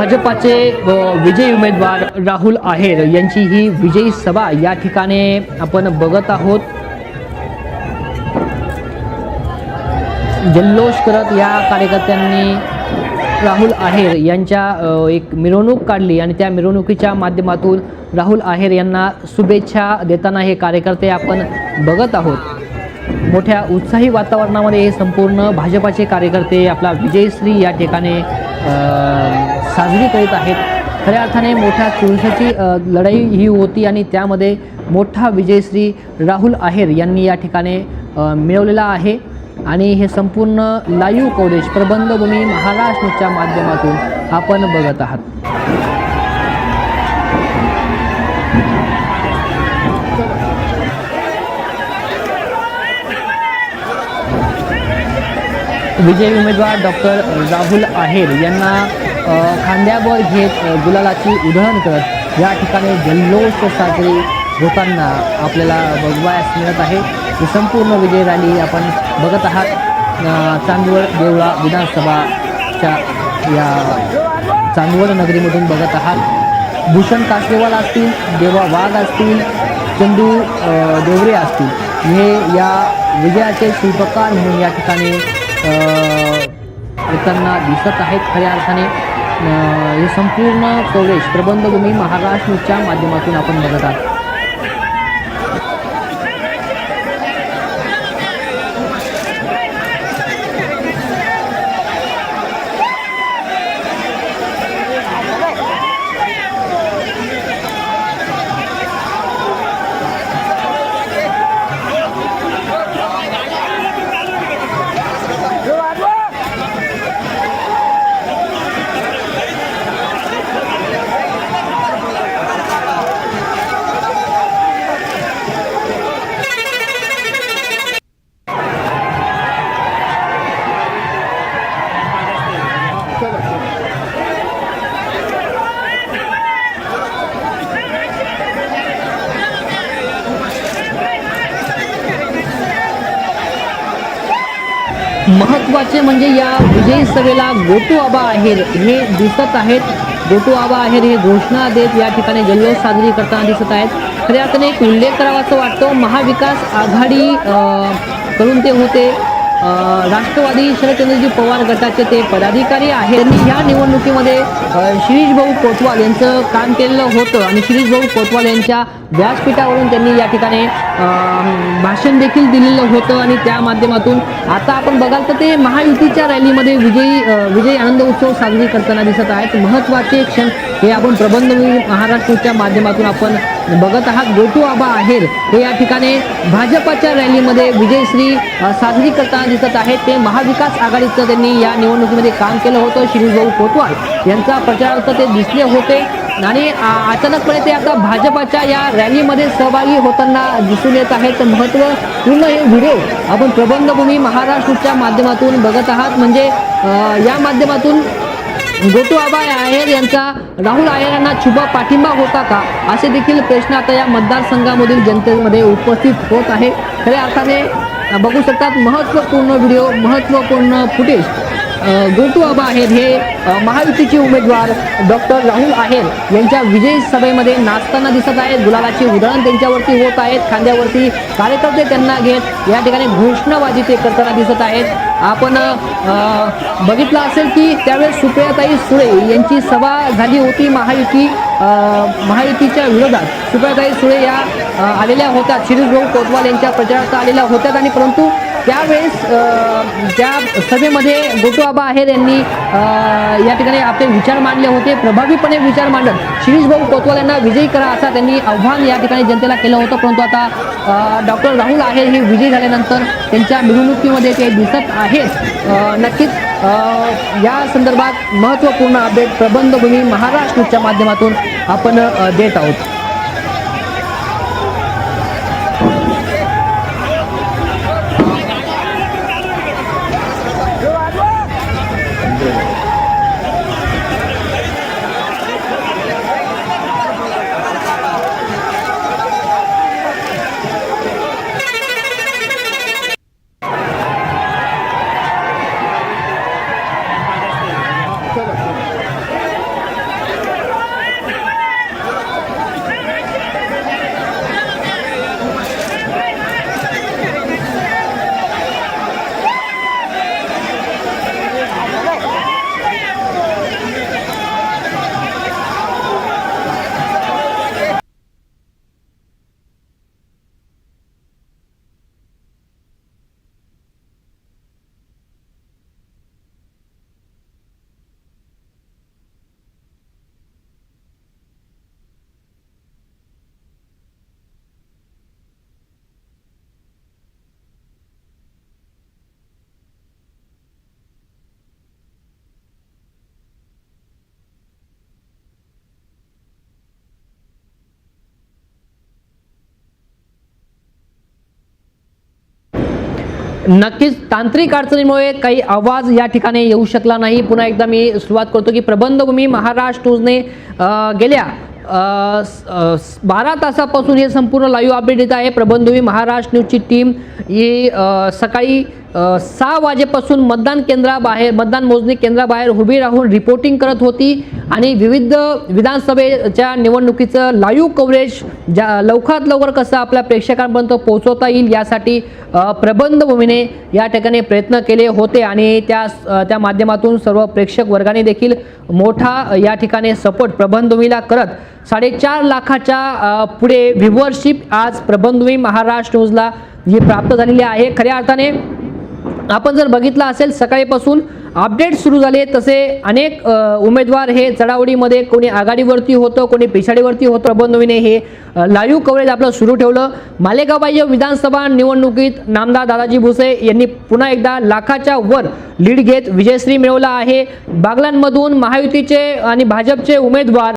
भाजपाचे विजयी उमेदवार राहुल आहेर यांची ही विजयी सभा या ठिकाणी आपण बघत आहोत. जल्लोष करत या कार्यकर्त्यांनी राहुल आहेर यांच्या एक मिरवणूक काढली आणि त्या मिरवणुकीच्या माध्यमातून राहुल आहेर यांना शुभेच्छा देताना हे कार्यकर्ते आपण बघत आहोत. मोठ्या उत्साही वातावरणामध्ये हे संपूर्ण भाजपाचे कार्यकर्ते आपला विजयश्री या ठिकाणी साजरी करीत आहेत. खऱ्या अर्थाने मोठ्या चुरशाची लढाई ही होती आणि त्यामध्ये मोठा विजयश्री राहुल आहेर यांनी या ठिकाणी मिळवलेला आहे. आणि हे संपूर्ण लाईव्ह कवरेज प्रबंधभूमी महाराष्ट्रच्या माध्यमातून आपण बघत आहात. विजयी उमेदवार डॉक्टर राहुल आहेर यांना खांद्यावर घेत गुलालाची उधळण करत या ठिकाणी जल्लोष साजरी होताना आपल्याला बघवायस मिळत आहे. ही संपूर्ण विजय रॅली आपण बघत आहात. चांदवड देवळा विधानसभाच्या या चांदवड नगरीमधून बघत आहात. भूषण कासरेवाल असतील देवा वाघ असतील चंदू देवरे असतील. हे या विजयाचे शिल्पकार म्हणून या ठिकाणी त्यांना दिसत आहेत खऱ्या अर्थाने. हे संपूर्ण कवरेज प्रबंधभूमी महाराष्ट्र न्यूजच्या माध्यमातून आपण बघत आहात. महत्त्वाचे म्हणजे या विजयी सभेला गोटू आबा आहेर हे दिसत आहेत. गोटू आबा आहेर हे घोषणा देत या ठिकाणी जल्लोष साजरी करताना दिसत आहेत. खऱ्या अर्थाने एक उल्लेख करावाचा वाटतो. महाविकास आघाडी करून ते होते. राष्ट्रवादी शरदचंद्रजी पवार गटाचे ते पदाधिकारी आहेत. त्यांनी या निवडणुकीमध्ये शिरीषभाऊ कोतवाल यांचं काम केलेलं होतं आणि शिरीषभाऊ कोतवाल यांच्या व्यासपीठावरून त्यांनी या ठिकाणी भाषण देखील दिलेलं होतं आणि त्या माध्यमातून आता आपण बघाल तर ते महायुतीच्या रॅलीमध्ये विजयी विजयी आनंद उत्सव साजरी करताना दिसत आहेत. महत्त्वाचे क्षण हे आपण प्रबंध महाराष्ट्रच्या माध्यमातून आपण बघत आहात. गोटू आबा आहेर हे या ठिकाणी भाजपाच्या रॅलीमध्ये विजयश्री साजरी करताना दिसत आहेत. ते महाविकास आघाडीचं त्यांनी या निवडणुकीमध्ये काम केलं होतं. शिरीषभाऊ कोतवाल यांचा प्रचारार्थ ते दिसले होते. आणि अचानकपणे ते आता भाजपाच्या या रॅलीमध्ये सहभागी होताना दिसून येत आहेत. महत्त्वपूर्ण हे व्हिडिओ आपण प्रबंधभूमी महाराष्ट्रच्या माध्यमातून बघत आहात. म्हणजे या माध्यमातून गोटू आबा आहेर यांचा राहुल आहेर यांना छुपा पाठिंबा होता का? असे देखील प्रश्न आता या मतदारसंघामधील जनतेमध्ये उपस्थित होत आहे. खऱ्या अर्थाने बघू शकतात महत्त्वपूर्ण व्हिडिओ महत्त्वपूर्ण फुटेज गोटू आबा आहेर हे महायुतीचे उमेदवार डॉक्टर राहुल आहेर यांच्या विजय सभेमध्ये नाचताना दिसत आहेत. गुलालाची उधळण त्यांच्यावरती होत आहेत. खांद्यावरती कार्यकर्ते त्यांना घेत या ठिकाणी घोषणाबाजी ते करताना दिसत आहेत. आपण बघितलं असेल की त्यावेळेस सुप्रियाताई सुळे यांची सभा झाली होती महायुती महायुतीच्या विरोधात. सुप्रियाताई सुळे या आलेल्या होत्या. शिरीषभाऊ कोतवाल यांच्या प्रचारार्थ आलेल्या होत्या आणि परंतु त्यावेळेस त्या सभेमध्ये गोटू आहेर यांनी या ठिकाणी आपले विचार मांडले होते प्रभावीपणे विचार मांडत शिरीषभाऊ कोतवाल यांना विजयी करा असा त्यांनी आव्हान या ठिकाणी जनतेला केलं होतं. परंतु आता डॉक्टर राहुल आहेर हे विजयी झाल्यानंतर त्यांच्या मिरवणुकीमध्ये ते दिसत आहे अ, नक्कीच या संदर्भात महत्त्वपूर्ण अपडेट प्रबंधभूमी महाराष्ट्रच्या माध्यमातून आपण देत आहोत. नक्कीच तांत्रिक अडचणीमुळे काही आवाज या ठिकाणी येऊ शकला नाही. पुन्हा एकदा मी सुरुवात करतो की प्रबंधभूमी महाराष्ट्र न्यूजने गेल्या स- बारा तासापासून हे संपूर्ण लाईव्ह अपडेट येत आहे. प्रबंधभूमी महाराष्ट्र न्यूजची टीम ही सकाळी सहा वाजेपासून मतदान केंद्राबाहेर मतदान मोजणी केंद्राबाहेर उभी राहून रिपोर्टिंग करत होती आणि विविध विधानसभेच्या निवडणुकीचं लाईव्ह कव्हरेज ज्या लवकरात लवकर कसं आपल्या प्रेक्षकांपर्यंत पोहोचवता येईल यासाठी प्रबंधभूमीने या ठिकाणी प्रयत्न केले होते आणि त्या त्या माध्यमातून सर्व प्रेक्षक वर्गाने देखील मोठा या ठिकाणी सपोर्ट प्रबंधभूमीला करत. साडेचार लाखाच्या पुढे व्ह्युअरशिप आज प्रबंधभूमी महाराष्ट्र न्यूजला ही प्राप्त झालेली आहे. खऱ्या अर्थाने आपण जर बघितलं असेल सकाळीपासून अपडेट सुरू झाले. तसे अनेक उमेदवार हे चढावडीमध्ये कोणी आघाडीवरती होतं कोणी पिछाडीवरती होतं. प्रबंधवीने हे लाईव्ह कव्हरेज आपलं सुरू ठेवलं. मालेगाव बाह्य विधानसभा निवडणुकीत नामदार दादाजी भुसे यांनी पुन्हा एकदा लाखाच्या वर लीड घेत विजयश्री मिळवला आहे. बागलांमधून महायुतीचे आणि भाजपचे उमेदवार